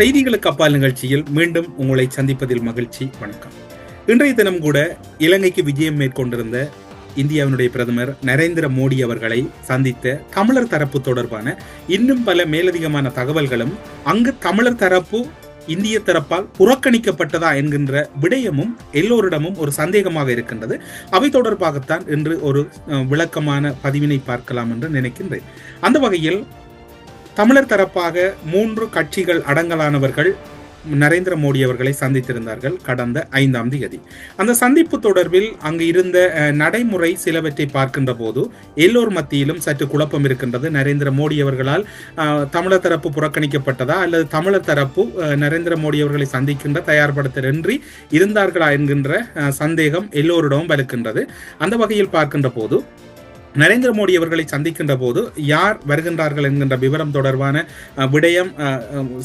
செய்திகளுக்கு அப்பால் நிகழ்ச்சியில் மீண்டும் உங்களை சந்திப்பதில் மகிழ்ச்சி. வணக்கம். இன்றைய தினம் கூட இலங்கைக்கு விஜயம் மேற்கொண்டிருந்த இந்தியாவினுடைய பிரதமர் நரேந்திர மோடி அவர்களை சந்தித்த தமிழர் தரப்பு தொடர்பான இன்னும் பல மேலதிகமான தகவல்களும் அங்கு தமிழர் தரப்பு இந்திய தரப்பால் புறக்கணிக்கப்பட்டதா என்கின்ற விடயமும் எல்லோரிடமும் ஒரு சந்தேகமாக இருக்கின்றது. அவை தொடர்பாகத்தான் இன்று ஒரு விளக்கமான பதிவினை பார்க்கலாம் என்று நினைக்கின்றேன். அந்த வகையில் தமிழர் தரப்பாக மூன்று கட்சிகள் அடங்கலானவர்கள் நரேந்திர மோடி அவர்களை சந்தித்திருந்தார்கள் கடந்த ஐந்தாம் தேதி. அந்த சந்திப்பு தொடர்பில் அங்கு இருந்த நடைமுறை சிலவற்றை பார்க்கின்ற போது எல்லோர் மத்தியிலும் சற்று குழப்பம் இருக்கின்றது. நரேந்திர மோடி அவர்களால் தமிழர் தரப்பு புறக்கணிக்கப்பட்டதா? அல்லது தமிழர் தரப்பு நரேந்திர மோடி அவர்களை சந்திக்கின்ற தயார்படுத்தலின்றி இருந்தார்களா? என்கின்ற சந்தேகம் எல்லோரிடமும் வலுக்கின்றது. அந்த வகையில் பார்க்கின்ற போது நரேந்திர மோடி அவர்களை சந்திக்கின்ற போது யார் வருகின்றார்கள் என்கின்ற விவரம் தொடர்பான விடயம்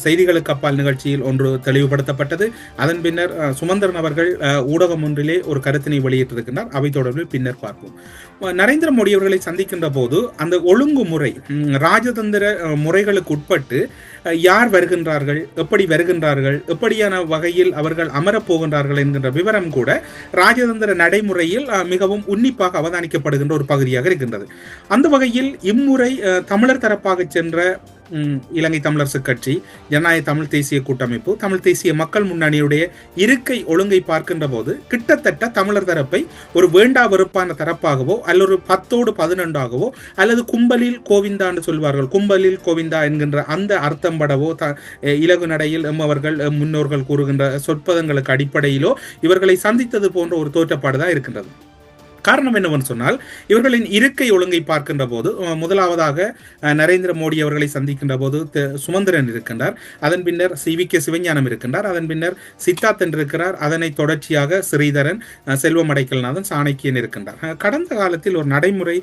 செய்திகளுக்கு அப்பால் நிகழ்ச்சியில் ஒன்று தெளிவுபடுத்தப்பட்டது. அதன் பின்னர் சுமந்திரன் அவர்கள் ஊடகம் ஒன்றிலே ஒரு கருத்தினை வெளியிட்டிருக்கின்றார். அவை தொடர்பில் பின்னர் பார்ப்போம். நரேந்திர மோடி அவர்களை சந்திக்கின்ற போது அந்த ஒழுங்குமுறை ராஜதந்திர முறைகளுக்கு உட்பட்டு யார் வருகின்றார்கள் எப்படி வருகின்றார்கள் எப்படியான வகையில் அவர்கள் அமரப்போகின்றார்கள் என்கின்ற விவரம் கூட ராஜதந்திர நடைமுறையில் மிகவும் உன்னிப்பாக அவதானிக்கப்படுகின்ற ஒரு பகுதியாக இருக்கின்றது. அந்த வகையில் இம்முறை தமிழர் தரப்பாக சென்ற இலங்கை தமிழரசு கட்சி ஜனநாயக தமிழ் தேசிய கூட்டமைப்பு தமிழ் தேசிய மக்கள் முன்னணியுடைய இருக்கை ஒழுங்கை பார்க்கின்ற போது கிட்டத்தட்ட தமிழர் தரப்பை ஒரு வேண்டா வெறுப்பான தரப்பாகவோ அல்லது ஒரு பத்தோடு பதினொன்றாகவோ அல்லது கும்பலில் கோவிந்தான்னு சொல்வார்கள் கும்பலில் கோவிந்தா என்கின்ற அந்த அர்த்தம் படவோ த இலகு நடையில் எம்மவர்கள் முன்னோர்கள் கூறுகின்ற சொற்பதங்களுக்கு அடிப்படையிலோ இவர்களை சந்தித்தது போன்ற ஒரு தோற்றப்பாடு தான் இருக்கின்றது. காரணம் என்னவென்று சொன்னால் இவர்களின் இருக்கை ஒழுங்கை பார்க்கின்ற போது முதலாவதாக நரேந்திர மோடி அவர்களை சந்திக்கின்ற போது சுமந்திரன் இருக்கின்றார். அதன் பின்னர் சி வி கே சிவஞானம் இருக்கின்றார். அதன் பின்னர் சித்தார்த்தன் இருக்கிறார். அதனை தொடர்ச்சியாக ஸ்ரீதரன் செல்வம் அடைக்கல்நாதன் சாணக்கியன் இருக்கின்றார். கடந்த காலத்தில் ஒரு நடைமுறை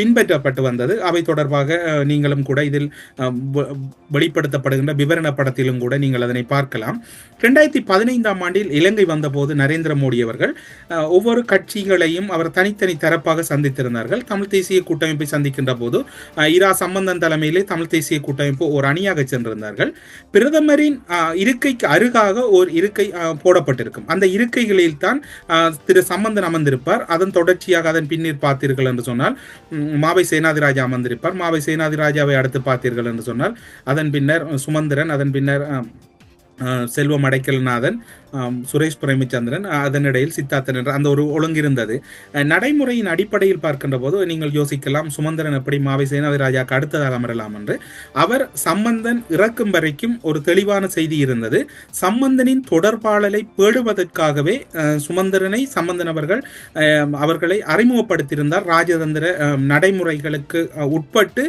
பின்பற்றப்பட்டு வந்தது. அவை தொடர்பாக நீங்களும் கூட இதில் வெளிப்படுத்தப்படுகின்ற விவரண படத்திலும் கூட நீங்கள் அதனை பார்க்கலாம். ரெண்டாயிரத்தி பதினைந்தாம் ஆண்டில் இலங்கை வந்தபோது நரேந்திர மோடி அவர்கள் ஒவ்வொரு கட்சிகளையும் அவர் தனித்தனி தரப்பாக சந்தித்திருந்தார்கள். தமிழ் தேசிய கூட்டமைப்பை சந்திக்கின்ற போது இரா சம்பந்தன் தலைமையிலே தமிழ் தேசிய கூட்டமைப்பு ஒரு அணியாக சென்றிருந்தார்கள். பிரதமரின் இருக்கைக்கு அருகாக ஒரு இருக்கை போடப்பட்டிருக்கும். அந்த இருக்கைகளில் தான் திரு சம்பந்தன் அமர்ந்திருப்பார். அதன் தொடர்ச்சியாக அதன் பின்னர் பார்த்தீர்கள் என்று சொன்னால் மாவை சேனாதிராஜா அமர்ந்திருப்பார். மாவை சேனாதிராஜாவை அடுத்து பார்த்தீர்கள் என்று சொன்னால் அதன் பின்னர் சுமந்திரன் அதன் பின்னர் செல்வம் அடைக்கல்நாதன் சுரேஷ் பிரேமச்சந்திரன் அதனிடையில் சித்தார்த்தன் என்ற அந்த ஒரு ஒழுங்கிருந்தது. நடைமுறையின் அடிப்படையில் பார்க்கின்ற போது நீங்கள் யோசிக்கலாம் சுமந்திரன் எப்படி மாவை சேனாதிராஜாக்கு அடுத்ததாக அமரலாம் என்று. அவர் சம்பந்தன் இறக்கும் வரைக்கும் ஒரு தெளிவான செய்தி இருந்தது. சம்பந்தனின் தொடர்பாளரை பேடுவதற்காகவே சுமந்திரனை சம்பந்தன் அவர்கள் அவர்களை அறிமுகப்படுத்தியிருந்தார். ராஜதந்திர நடைமுறைகளுக்கு உட்பட்டு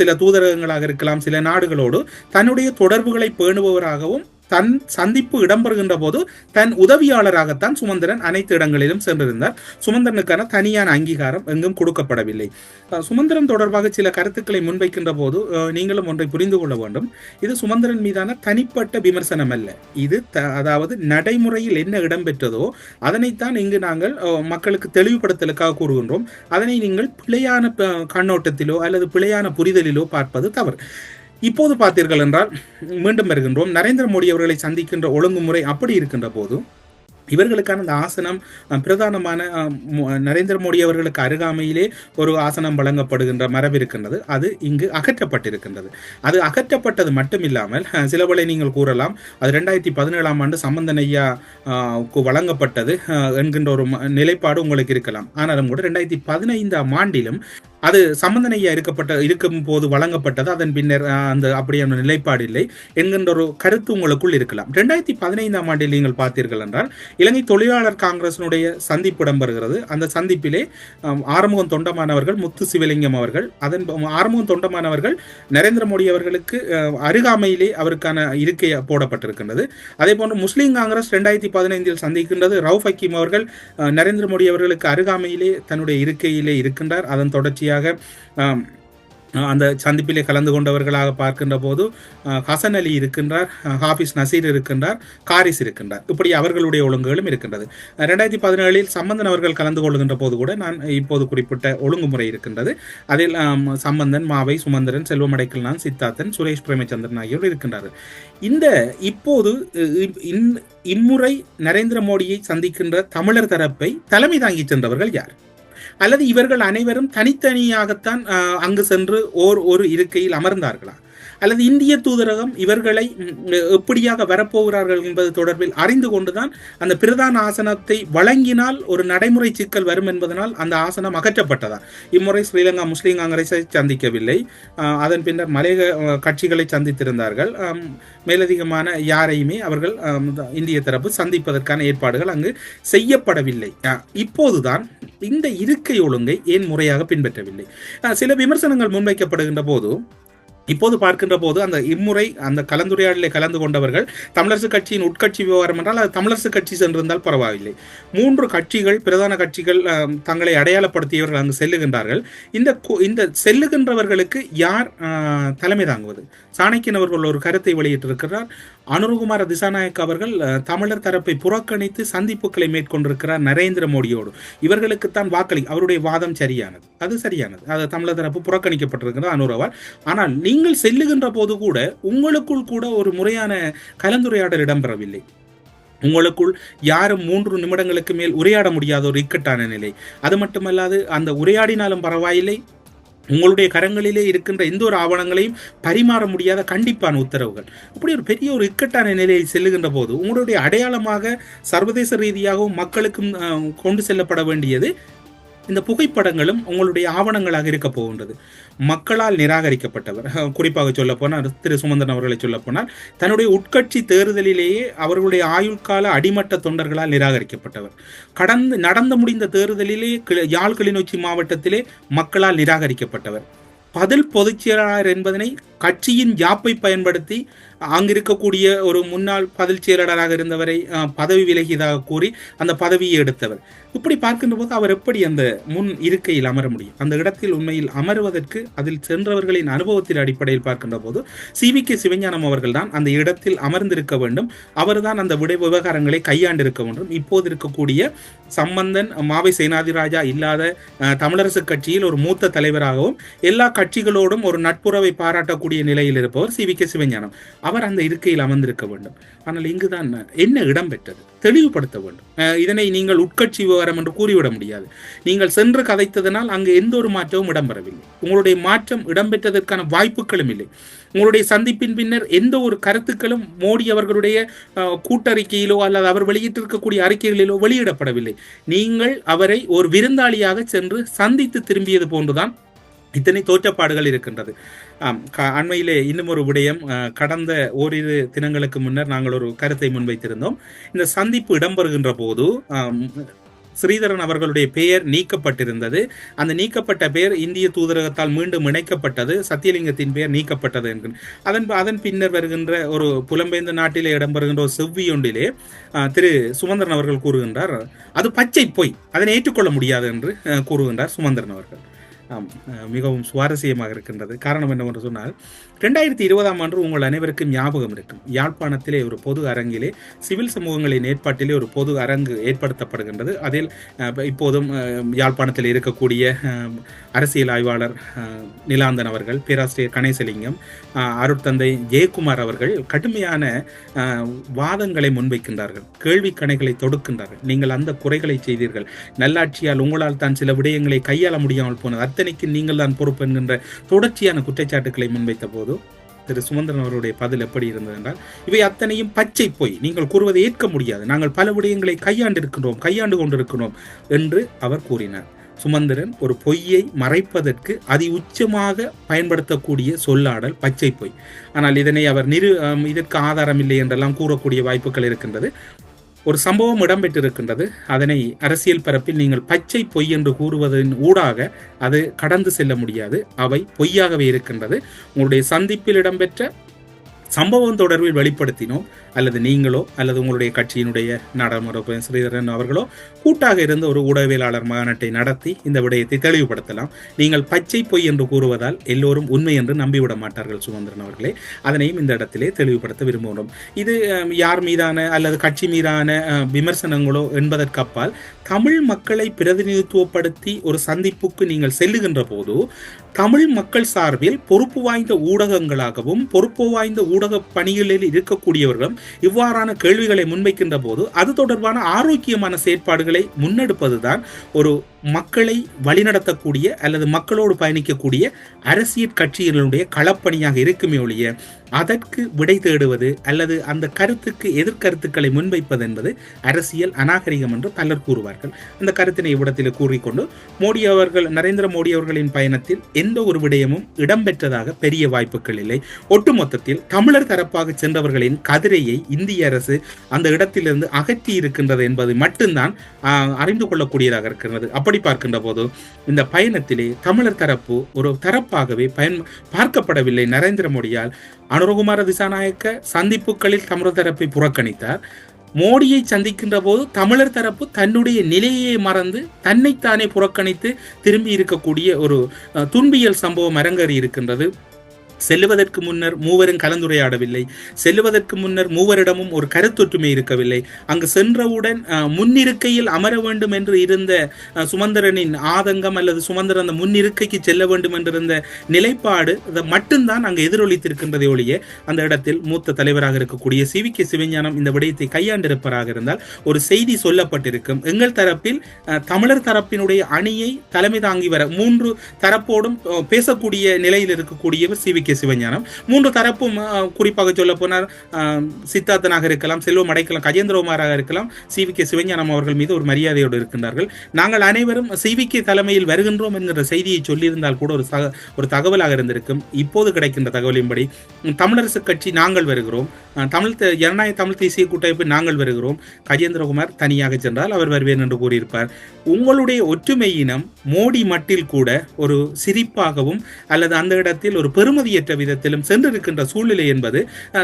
சில தூதரகங்களாக இருக்கலாம் சில நாடுகளோடு. தன்னுடைய தொடர்புகளை பேணுபவராகவும் தன் சந்திப்பு இடம்பெறுகின்ற போது தன் உதவியாளராகத்தான் சுமந்திரன் அனைத்து இடங்களிலும் சென்றிருந்தார். சுமந்திரனுக்கான தனியான அங்கீகாரம் எங்கும் கொடுக்கப்படவில்லை. சுமந்திரன் தொடர்பாக சில கருத்துக்களை முன்வைக்கின்ற போது நீங்களும் ஒன்றை புரிந்து கொள்ள வேண்டும். இது சுமந்திரன் மீதான தனிப்பட்ட விமர்சனம் அல்ல இது த- அதாவது நடைமுறையில் என்ன இடம்பெற்றதோ அதனைத்தான் இங்கு நாங்கள் மக்களுக்கு தெளிவுபடுத்தலுக்காக கூறுகின்றோம். அதனை நீங்கள் பிழையான கண்ணோட்டத்திலோ அல்லது பிழையான புரிதலிலோ பார்ப்பது தவறு. இப்போது பார்த்தீர்கள் என்றால் மீண்டும் வருகின்றோம். நரேந்திர மோடி அவர்களை சந்திக்கின்ற ஒழுங்குமுறை அப்படி இருக்கின்ற போதும் இவர்களுக்கான அந்த ஆசனம் பிரதானமான நரேந்திர மோடி அவர்களுக்கு அருகாமையிலே ஒரு ஆசனம் வழங்கப்படுகின்ற மரபு இருக்கின்றது. அது இங்கு அகற்றப்பட்டிருக்கின்றது. அது அகற்றப்பட்டது மட்டும் இல்லாமல் சிலவளை நீங்கள் கூறலாம் அது ரெண்டாயிரத்தி பதினேழாம் ஆண்டு சம்பந்தன் ஐயா வழங்கப்பட்டது என்கின்ற ஒரு நிலைப்பாடு உங்களுக்கு இருக்கலாம். ஆனாலும் கூட ரெண்டாயிரத்தி பதினைந்தாம் ஆண்டிலும் அது சம்பந்தனையா இருக்கப்பட்ட இருக்கும் போது வழங்கப்பட்டது. அதன் பின்னர் அந்த அப்படியான நிலைப்பாடு இல்லை. என்கின்ற ஒரு கருத்து உங்களுக்குள் இருக்கலாம். ரெண்டாயிரத்தி பதினைந்தாம் ஆண்டில் நீங்கள் பார்த்தீர்கள் என்றால் இலங்கை தொழிலாளர் காங்கிரசினுடைய சந்திப்பு இடம்பெறுகிறது. அந்த சந்திப்பிலே அஹ், ஆறுமுகம் தொண்டமானவர்கள் முத்து சிவலிங்கம் அவர்கள் அதன் ஆறுமுகம் தொண்டமானவர்கள் நரேந்திர மோடி அவர்களுக்கு அருகாமையிலே அவருக்கான இருக்கை போடப்பட்டிருக்கின்றது. அதே போன்று முஸ்லீம் காங்கிரஸ் ரெண்டாயிரத்தி பதினைந்தில் சந்திக்கின்றது. ரவுஃப் ஹக்கீம் அவர்கள் நரேந்திர மோடி அவர்களுக்கு அருகாமையிலே தன்னுடைய இருக்கையிலே இருக்கின்றார். அதன் தொடர்ச்சி தொடர்ச்சியாக அந்த சந்திப்பிலே கலந்து கொண்டவர்களாக பார்க்கின்ற போது ஹசன் அலி இருக்கின்றார் ஹாபிஸ் நசீர் இருக்கின்றார் காரிஸ் இருக்கின்றார். இப்படி அவர்களுடைய ஒழுங்குகளும் இருக்கின்றது. ரெண்டாயிரத்தி பதினேழில் சம்பந்தன் அவர்கள் கலந்து கொள்கின்ற போது கூட நான் இப்போது குறிப்பிட்ட ஒழுங்குமுறை இருக்கின்றது. அதில் சம்பந்தன் மாவை சுமந்திரன் செல்வமடைக்கல் நான் சித்தார்த்தன் சுரேஷ் பிரேமச்சந்திரன் ஆகியோர் இருக்கின்றார்கள். இந்த இப்போது இம்முறை நரேந்திர மோடியை சந்திக்கின்ற தமிழர் தரப்பை தலைமை தாங்கி சென்றவர்கள் யார்? அல்லது இவர்கள் அனைவரும் தனித்தனியாகத்தான் அங்கு சென்று ஓர் ஒரு இருக்கையில் அமர்ந்தார்களா? அல்லது இந்திய தூதரகம் இவர்களை எப்படியாக வரப்போகிறார்கள் என்பது தொடர்பில் அறிந்து கொண்டுதான் அந்த பிரதான ஆசனத்தை வழங்கினால் ஒரு நடைமுறை சிக்கல் வரும் என்பதனால் அந்த ஆசனம் அகற்றப்பட்டதா இம்முறை ஸ்ரீலங்கா முஸ்லீம் காங்கிரஸை சந்திக்கவில்லை. அதன் பின்னர் மலைய கட்சிகளை சந்தித்திருந்தார்கள். மேலதிகமான யாரையுமே அவர்கள் இந்திய தரப்பு சந்திப்பதற்கான ஏற்பாடுகள் அங்கு செய்யப்படவில்லை. இப்போதுதான் இந்த இருக்கை ஒழுங்கை ஏன் முறையாக பின்பற்றவில்லை? சில விமர்சனங்கள் முன்வைக்கப்படுகின்ற போது இப்போது பார்க்கின்ற போது அந்த இம்முறை அந்த கலந்துரையாடலை கலந்து கொண்டவர்கள் தமிழரசு கட்சியின் உட்கட்சி விவகாரம் என்றால் அது தமிழரசு கட்சி சென்றிருந்தால் பரவாயில்லை. மூன்று கட்சிகள் பிரதான கட்சிகள் தங்களை அடையாளப்படுத்தியவர்கள் அங்கு செல்லுகின்றார்கள். இந்த இந்த செல்லுகின்றவர்களுக்கு யார் தலைமை தாங்குவது? சாணக்கியன் அவர்கள் ஒரு கருத்தை வெளியிட்டிருக்கிறார். அனுருகுமார திசாநாயக் அவர்கள் தமிழர் தரப்பை புறக்கணித்து சந்திப்புகளை மேற்கொண்டிருக்கிறார் நரேந்திர மோடியோடு. இவர்களுக்குத்தான் வாக்களி அவருடைய வாதம் சரியானது. அது சரியானது. அது தமிழர் தரப்பு புறக்கணிக்கப்பட்டிருக்கிறது அனுரவால் ஆனால் நீங்கள் செல்லுகின்ற போது கூட உங்களுக்குள் கூட ஒரு முறையான கலந்துரையாடல் இடம்பெறவில்லை. உங்களுக்குள் யாரும் மூன்று நிமிடங்களுக்கு மேல் உரையாட முடியாத ஒரு இக்கட்டான நிலை. அது மட்டுமல்லாது அந்த உரையாடினாலும் பரவாயில்லை. உங்களுடைய கரங்களிலே இருக்கின்ற எந்த ஒரு ஆவணங்களையும் பரிமாற முடியாத கண்டிப்பான உத்தரவுகள். அப்படி ஒரு பெரிய ஒரு இக்கட்டான நிலையை செல்லுகின்ற போது உங்களுடைய அடையாளமாக சர்வதேச ரீதியாகவும் மக்களுக்கும் கொண்டு செல்லப்பட வேண்டியது இந்த புகைப்படங்களும் உங்களுடைய ஆவணங்களாக இருக்க போகின்றது. மக்களால் நிராகரிக்கப்பட்டவர். குறிப்பாக சொல்ல போனால் திரு சுமந்தன் அவர்களை சொல்ல போனால் தன்னுடைய உட்கட்சி தேர்தலிலேயே அவர்களுடைய ஆயுள்கால அடிமட்ட தொண்டர்களால் நிராகரிக்கப்பட்டவர். கடந்து நடந்து முடிந்த தேர்தலிலே யாழ் கிளிநொச்சி மாவட்டத்திலே மக்களால் நிராகரிக்கப்பட்டவர். பதில் பொதுச் செயலாளர் என்பதனை கட்சியின் யாப்பை பயன்படுத்தி அங்கிருக்கக்கூடிய ஒரு முன்னாள் பதில் செயலாளராக இருந்தவரை பதவி விலகியதாக கூறி அந்த பதவியை எடுத்தவர். இப்படி பார்க்கின்ற போது அவர் எப்படி அந்த முன் இருக்கையில் அமர முடியும்? அந்த இடத்தில் உண்மையில் அமருவதற்கு அதில் சென்றவர்களின் அனுபவத்தின் அடிப்படையில் பார்க்கின்ற போது சி வி கே சிவஞானம் அவர்கள் தான் அந்த இடத்தில் அமர்ந்திருக்க வேண்டும். அவர்தான் அந்த விடை விவகாரங்களை கையாண்டிருக்க வேண்டும். இப்போது இருக்கக்கூடிய சம்பந்தன் மாவை சேனாதிராஜா இல்லாத தமிழரசு கட்சியில் ஒரு மூத்த தலைவராகவும் எல்லா கட்சிகளோடும் ஒரு நட்புறவை பாராட்டக்கூடிய நிலையில் இருப்பவர் சி வி கே சிவஞானம். அவர் அந்த இருக்கையில் அமர்ந்திருக்க வேண்டும். ஆனால் இங்குதான் என்ன இடம் பெற்றது தெளிவுபடுத்த வேண்டும். இதனை நீங்கள் உட்கட்சி விவகாரம் என்று கூறிவிட முடியாது. நீங்கள் சென்று கதைத்ததனால் அங்கு எந்த ஒரு மாற்றமும் இடம்பெறவில்லை. உங்களுடைய மாற்றம் இடம்பெற்றதற்கான வாய்ப்புகளும் இல்லை. உங்களுடைய சந்திப்பின் பின்னர் எந்த ஒரு கருத்துக்களும் மோடி அவர்களுடைய கூட்டறிக்கையிலோ அல்லது அவர் வெளியிட்டிருக்கக்கூடிய அறிக்கைகளிலோ வெளியிடப்படவில்லை. நீங்கள் அவரை ஒரு விருந்தாளியாக சென்று சந்தித்து திரும்பியது போன்றுதான் இத்தனை தோற்றப்பாடுகள் இருக்கின்றது. ஆம் அண்மையிலே இன்னும் ஒரு விடயம் கடந்த ஓரிரு தினங்களுக்கு முன்னர் நாங்கள் ஒரு கருத்தை முன்வைத்திருந்தோம். இந்த சந்திப்பு இடம்பெறுகின்ற போது ஸ்ரீதரன் அவர்களுடைய பெயர் நீக்கப்பட்டிருந்தது. அந்த நீக்கப்பட்ட பெயர் இந்திய தூதரகத்தால் மீண்டும் இணைக்கப்பட்டது. சத்தியலிங்கத்தின் பெயர் நீக்கப்பட்டது என்கிற அதன் அதன் பின்னர் வருகின்ற ஒரு புலம்பெயர்ந்த நாட்டிலே இடம்பெறுகின்ற ஒரு செவ்வியொன்றிலே திரு சுமந்திரன் அவர்கள் கூறுகின்றார். அது பச்சை பொய் அதனை ஏற்றுக்கொள்ள முடியாது என்று கூறுகின்றார் சுமந்திரன் அவர்கள். மிகவும் சுவாரஸ்யமாக இருக்கின்றது. காரணம் என்னவென்று சொன்னால் ரெண்டாயிரத்தி இருபதாம் ஆண்டு உங்கள் அனைவருக்கும் ஞாபகம் இருக்கும். யாழ்ப்பாணத்திலே ஒரு பொது அரங்கிலே சிவில் சமூகங்களின் ஏற்பாட்டிலே ஒரு பொது அரங்கு ஏற்படுத்தப்படுகின்றது. அதில் இப்போதும் யாழ்ப்பாணத்தில் இருக்கக்கூடிய அரசியல் ஆய்வாளர் நிலாந்தன் அவர்கள் பேராசிரியர் கணேசலிங்கம் அருட்தந்தை ஜெயக்குமார் அவர்கள் கடுமையான வாதங்களை முன்வைக்கின்றார்கள். கேள்வி கணைகளை தொடுக்கின்றார்கள். நீங்கள் அந்த குறைகளை செய்தீர்கள். நல்லாட்சியால் உங்களால் தான் சில விடயங்களை கையாள முடியாமல் போனது. அத்தனைக்கு நீங்கள் தான் பொறுப்பு என்கின்ற தொடர்ச்சியான குற்றச்சாட்டுகளை முன்வைத்த போது திரு சுமந்திரன் அவருடைய பதில் எப்படி இருந்தது என்றால் இவை அத்தனையும் பச்சை போய். நீங்கள் கூறுவதை ஏற்க முடியாது. நாங்கள் பல விடயங்களை கையாண்டு இருக்கின்றோம் கையாண்டு கொண்டிருக்கிறோம் என்று அவர் கூறினார். சுமந்திரன் ஒரு பொய்யை மறைப்பதற்கு அதி உச்சமாக பயன்படுத்தக்கூடிய சொல்லாடல் பச்சை பொய். ஆனால் இதனை அவர் நிரு இதற்கு ஆதாரம் இல்லை என்றெல்லாம் கூறக்கூடிய வாய்ப்புகள் இருக்கின்றது. ஒரு சம்பவம் இடம்பெற்றிருக்கின்றது. அதனை அரசியல் பரப்பில் நீங்கள் பச்சை பொய் என்று கூறுவதன் ஊடாக அது கடந்து செல்ல முடியாது. அவை பொய்யாகவே இருக்கின்றது. உங்களுடைய சந்திப்பில் இடம்பெற்ற சம்பவம் தொடர்பில் வெளிப்படுத்தினோம். அல்லது நீங்களோ அல்லது உங்களுடைய கட்சியினுடைய நாடாளுமன்ற ஸ்ரீதரன் அவர்களோ கூட்டாக இருந்த ஒரு ஊடகவியலாளர் மாநாட்டை நடத்தி இந்த விடயத்தை தெளிவுபடுத்தலாம். நீங்கள் பச்சை பொய் என்று கூறுவதால் எல்லோரும் உண்மை என்று நம்பிவிட மாட்டார்கள் சுமந்திரன் அவர்களே. அதனையும் இந்த இடத்திலே தெளிவுபடுத்த விரும்புகிறோம். இது யார் மீதான அல்லது கட்சி மீதான விமர்சனங்களோ என்பதற்கு அப்பால் தமிழ் மக்களை பிரதிநிதித்துவப்படுத்தி ஒரு சந்திப்புக்கு நீங்கள் செல்லுகின்ற போது தமிழ் மக்கள் சார்பில் பொறுப்பு வாய்ந்த ஊடகங்களாகவும் பொறுப்பு வாய்ந்த ஊடக பணிகளில் இருக்கக்கூடியவர்களும் இவ்வாறான கேள்விகளை முன்வைக்கின்ற போது அது தொடர்பான ஆரோக்கியமான செயற்பாடுகளை முன்னெடுப்பதுதான் ஒரு மக்களை வழிநடத்தக்கூடிய அல்லது மக்களோடு பயணிக்கக்கூடிய அரசியல் கட்சிகளுடைய களப்பணியாக இருக்குமே ஒழிய அதற்கு விடை தேடுவது அல்லது அந்த கருத்துக்கு எதிர்கருத்துக்களை முன்வைப்பது என்பது அரசியல் அநாகரிகம் என்று பலர் கூறுவார்கள். அந்த கருத்தினை இவ்விடத்தில் கூறிக்கொண்டு மோடி அவர்கள் நரேந்திர மோடி அவர்களின் பயணத்தில் எந்த ஒரு விடயமும் இடம்பெற்றதாக பெரிய வாய்ப்புகள் இல்லை. ஒட்டுமொத்தத்தில் தமிழர் தரப்பாக சென்றவர்களின் கதிரையை இந்திய அரசு அந்த இடத்திலிருந்து அகற்றி இருக்கின்றது என்பது மட்டும்தான் அறிந்து கொள்ளக்கூடியதாக இருக்கிறது. அப்படி பார்க்கின்ற போது இந்த பயணத்திலே தமிழர் தரப்பு ஒரு தரப்பாகவே பயன் பார்க்கப்படவில்லை. நரேந்திர மோடியால் அனுரகுமார திசாநாயக்க சந்திப்புகளில் தமிழர் தரப்பை புறக்கணித்தார். மோடியை சந்திக்கின்ற போது தமிழர் தரப்பு தன்னுடைய நிலையை மறந்து தன்னைத்தானே புறக்கணித்து திரும்பி இருக்கக்கூடிய ஒரு துன்பியல் சம்பவம் அரங்கேறி இருக்கின்றது. செல்லுவதற்கு முன்னர் மூவரும் கலந்துரையாடவில்லை. செல்லுவதற்கு முன்னர் மூவரிடமும் ஒரு கருத்தொற்றுமை இருக்கவில்லை. அங்கு சென்றவுடன் முன்னிருக்கையில் அமர வேண்டும் என்று இருந்த சுமந்திரனின் ஆதங்கம் அல்லது சுமந்திரன் அந்த முன்னிருக்கைக்கு செல்ல வேண்டும் என்றிருந்த நிலைப்பாடு மட்டும்தான் அங்கு எதிரொலித்திருக்கின்றதை ஒழிய அந்த இடத்தில் மூத்த தலைவராக இருக்கக்கூடிய சி. வி. கே. சிவஞானம் இந்த விடயத்தை கையாண்டிருப்பதாக இருந்தால் ஒரு செய்தி சொல்லப்பட்டிருக்கும். எங்கள் தரப்பில் தமிழர் தரப்பினுடைய அணியை தலைமை தாங்கி வர மூன்று தரப்போடும் பேசக்கூடிய நிலையில் இருக்கக்கூடியவர் சி. வி. கே சிவஞானம். மூன்று தரப்பும் குறிப்பாக சொல்ல போனால் சித்தார்த்தனாக இருக்கலாம் செல்வம் அடைக்கலாம் கஜேந்திரகுமாராக இருக்கலாம் சி வி கே சிவஞானம் அவர்கள் மீது ஒரு மரியாதையோடு இருக்கின்றார்கள். நாங்கள் அனைவரும் சி வி கே தலைமையில் வருகின்றோம் என்கிற செய்தியை சொல்லியிருந்தால் கூட ஒரு ஒரு தகவலாக இருந்திருக்கும். இப்போது கிடைக்கின்ற தகவலின்படி தமிழரசு கட்சி நாங்கள் வருகிறோம். தமிழ் ஜனநாயக தமிழ் தேசிய கூட்டமைப்பு நாங்கள் வருகிறோம். கஜேந்திரகுமார் தனியாக சென்றால் அவர் வருவேன் என்று கூறியிருப்பார். உங்களுடைய ஒற்றுமையினம் மோடி மட்டில் கூட ஒரு சிரிப்பாகவும் அல்லது அந்த இடத்தில் ஒரு பெருமதியை ஏற்ற விதத்திலும் சென்றிருக்கின்ற சூழ்நிலை என்பது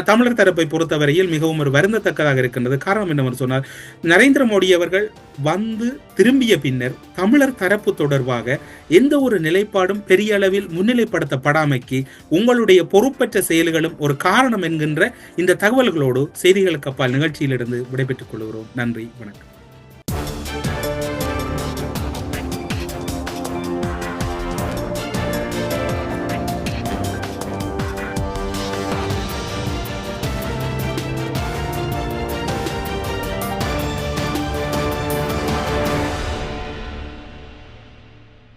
தமிழர் தரப்பை பொறுத்தவரையில் மிகவும் ஒரு வருந்தத்தக்கதாக இருக்கின்றது. காரணம் என்னவென்று சொன்னால் நரேந்திர மோடி அவர்கள் வந்து திரும்பிய பின்னர் தமிழர் தரப்பு தொடர்பாக எந்த ஒரு நிலைப்பாடும் பெரிய அளவில் முன்னிலைப்படுத்தப்படாமைக்கு உங்களுடைய பொறுப்பற்ற செயல்களும் ஒரு காரணம் என்கின்ற இந்த தகவல்களோடு செய்திகளுக்கு அப்பால் நிகழ்ச்சியிலிருந்து விடைபெற்றுக் கொள்கிறோம். நன்றி வணக்கம்.